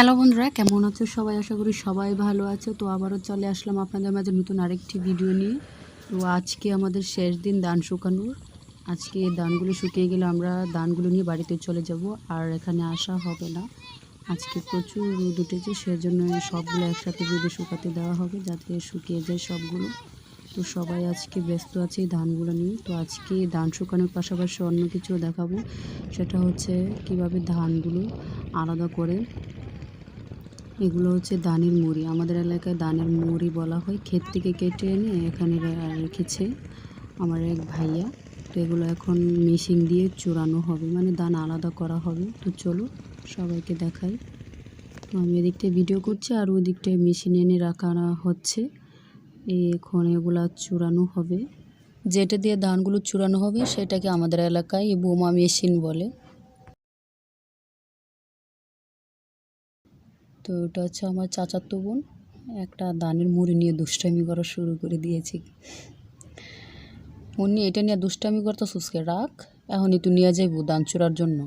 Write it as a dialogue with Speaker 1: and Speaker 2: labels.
Speaker 1: Hello বন্ধুরা, কেমন আছো সবাই? আশা করি সবাই ভালো আছো। তো আবারও চলে আসলাম আপনাদের মাঝে নতুন আরেকটি ভিডিও নিয়ে। তো আজকে আমাদের শেষ দিন দান শুকানোর আজকে এই ধানগুলো শুকিয়ে গেলে আমরা দানগুলো নিয়ে বাড়িতে চলে যাব, আর এখানে আসা হবে না। আজকে প্রচুর রোদ উঠেছে, সেজন্য সবগুলো একসাথে রোদে শুকাতে দেওয়া হবে, যাতে শুকিয়ে যায় সবগুলো। তো সবাই আজকে ব্যস্ত আছে এই ধানগুলো নিয়ে। তো আজকে ধান শুকানোর পাশাপাশি অন্য কিছু দেখাবো। সেটা হচ্ছে কীভাবে ধানগুলো আলাদা করে এগুলো হচ্ছে দানের মুড়ি। আমাদের এলাকায় দানের মুড়ি বলা হয়। ক্ষেত থেকে কেটে এনে এখানে রেখেছে আমার এক ভাইয়া। তো এগুলো এখন মেশিন দিয়ে চূড়ানো হবে। মানে ধান আলাদা করা হবে। তো চলো সবাইকে দেখাই। আমি এদিকটায় ভিডিও করছি আর ওই দিকটায় মেশিন এনে রাখা হচ্ছে। এখন এগুলা চূড়ানো হবে। যেটা দিয়ে ধানগুলো চূড়ানো হবে সেটাকে আমাদের এলাকায় বোমা মেশিন বলে। তো ওটা হচ্ছে আমার চাচার তো বোন। একটা দানের মুড়ি নিয়ে দুষ্টামি করা শুরু করে দিয়েছি। উনি এটা নিয়ে দুষ্টামি করতো সুস্কে রাখ। এখন একটু নিয়ে যাইব দান চূড়ার জন্য।